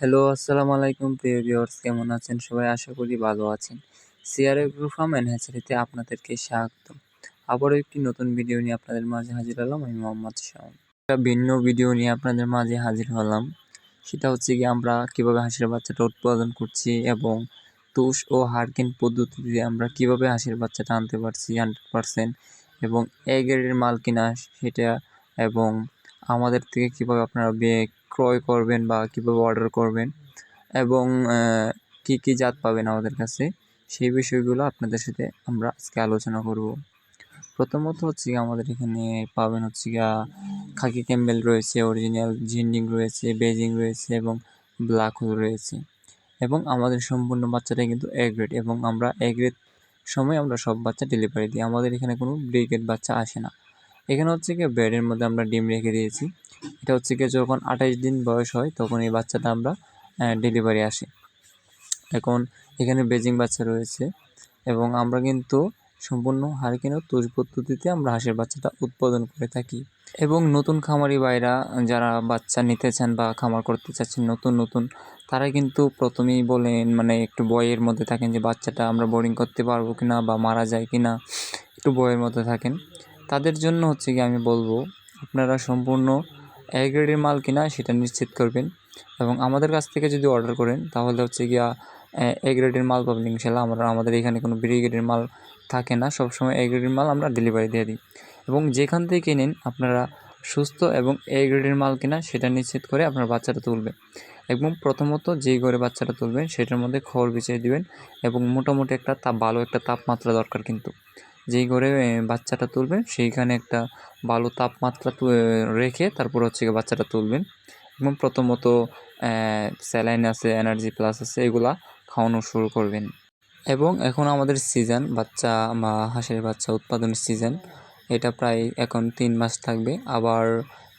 Hello আসসালামু আলাইকুম, প্রিয় ভিউয়ার্স কেমন আছেন? সবাই আশা করি ভালো আছেন। সিআরএ গ্রুপ ফার্ম অ্যান্ড হ্যাচারিতে আপনাদেরকে স্বাগত আবারও একটি নতুন ভিডিও নিয়ে আপনাদের মাঝে হাজির হলাম, আমি মোহাম্মদ শাহ একটা ভিন্ন ভিডিও নিয়ে আপনাদের মাঝে হাজির হলাম। সেটা হচ্ছে কি আমরা কীভাবে হাঁসের বাচ্চাটা উৎপাদন করছি এবং তুষ ও হারকিন পদ্ধতিতে আমরা কীভাবে হাঁসের বাচ্চাটা আনতে পারছি হান্ড্রেড পারসেন্ট এবং এ গ্রেডের মাল কিনা সেটা এবং আমাদের থেকে কীভাবে আপনারা ক্রয় করবেন বা কীভাবে অর্ডার করবেন এবং কী কী জাত পাবেন আমাদের কাছে, সেই বিষয়গুলো আপনাদের সাথে আমরা আজকে আলোচনা করব। প্রথমত হচ্ছে আমাদের এখানে পাবেন হচ্ছে গিয়া খাকি ক্যাম্বেল রয়েছে অরিজিনাল জিন্ডিং রয়েছে, বেজিং রয়েছে এবং ব্ল্যাক হোল রয়েছে। এবং আমাদের সম্পূর্ণ বাচ্চাটাই কিন্তু এ গ্রেড এবং আমরা এ গ্রেড সময় আমরা সব বাচ্চা ডেলিভারি দিই। আমাদের এখানে কোনো ব্রিগেড বাচ্চা আসে না। এখানে হচ্ছে কি বেডের মধ্যে আমরা ডিম রেখে দিয়েছি। এটা হচ্ছে কি যখন আঠাইশ দিন বয়স হয়, তখন এই বাচ্চাটা আমরা ডেলিভারি আসে। এখন এখানে বেজিং বাচ্চা রয়েছে এবং আমরা কিন্তু সম্পূর্ণ হারিকেন তুষ পদ্ধতিতে আমরা হাঁসের বাচ্চাটা উৎপাদন করে থাকি। এবং নতুন খামারি ভাইরা যারা বাচ্চা নিতে চান বা খামার করতে চাচ্ছেন, নতুন নতুন তারা কিন্তু প্রথমেই বলেন মানে একটু বয়ের মধ্যে থাকেন যে বাচ্চাটা আমরা বোরিং করতে পারব কি না বা মারা যায় কি না একটু বয়ের মধ্যে থাকেন। তাদের জন্য হচ্ছে কি আমি বলব, আপনারা সম্পূর্ণ এ গ্রেডের মাল কিনা সেটা নিশ্চিত করবেন এবং আমাদের কাছ থেকে যদি অর্ডার করেন, তাহলে হচ্ছে গিয়া, এ গ্রেডের মাল পাবেন ইনশাল্লাহ। আমরা, আমাদের এখানে কোনো বি গ্রেডের মাল থাকে না, সবসময় এ গ্রেডের মাল আমরা ডেলিভারি দিয়ে দিই। এবং যেখান থেকে নেন, আপনারা সুস্থ এবং এ গ্রেডের মাল কিনা সেটা নিশ্চিত করে আপনার বাচ্চাটা তুলবে। এবং প্রথমত যেই ঘরে বাচ্চাটা তুলবেন, সেটার মধ্যে খড় বিছিয়ে দিবেন এবং মোটামুটি একটা তাপ ভালো একটা তাপমাত্রা দরকার কিন্তু। যেই ঘরে বাচ্চাটা তুলবেন, সেইখানে একটা ভালো তাপমাত্রা রেখে তারপর হচ্ছে গিয়ে বাচ্চাটা তুলবেন। এবং প্রথমত স্যালাইন আছে, এনার্জি প্লাস আছে, এগুলা খাওয়ানো শুরু করবেন। এবং এখন আমাদের সিজন, বাচ্চা বা হাঁসের বাচ্চা উৎপাদনের সিজন, এটা প্রায় এখন তিন মাস থাকবে, আবার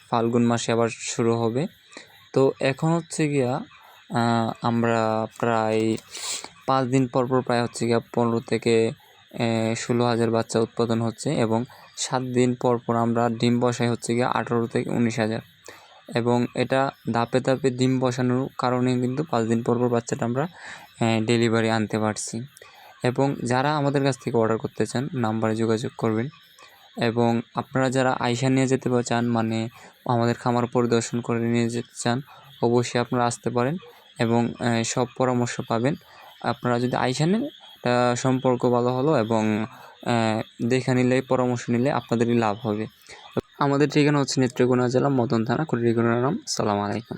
ফাল্গুন মাসে আবার শুরু হবে। তো এখন হচ্ছে গিয়া আমরা প্রায় পাঁচ দিন পর পর প্রায় হচ্ছে গিয়া পনেরো থেকে ষোলো হাজার বাচ্চা উৎপাদন হচ্ছে এবং সাত দিন পর পর আমরা ডিম বসাই হচ্ছে গিয়ে আঠারো থেকে উনিশ হাজার। এবং এটা ধাপে ধাপে ডিম বসানোর কারণে কিন্তু পাঁচ দিন পর পর বাচ্চাটা আমরা ডেলিভারি আনতে পারছি। এবং যারা আমাদের কাছ থেকে অর্ডার করতে চান, নাম্বারে যোগাযোগ করবেন। এবং আপনারা যারা আইসা নিয়ে যেতে চান মানে আমাদের খামার পরিদর্শন করে নিয়ে যেতে চান, অবশ্যই আপনারা আসতে পারেন এবং সব পরামর্শ পাবেন। আপনারা যদি আইসা নেন সম্পর্ক ভালো হলো এবং দেখে নিলে, পরামর্শ নিলে আপনাদেরই লাভ হবে। আমাদের ঠিকানা হচ্ছে নেত্রকোনা জেলা, মদন থানা কুড়িগুড়া নাম। সালাম আলাইকুম।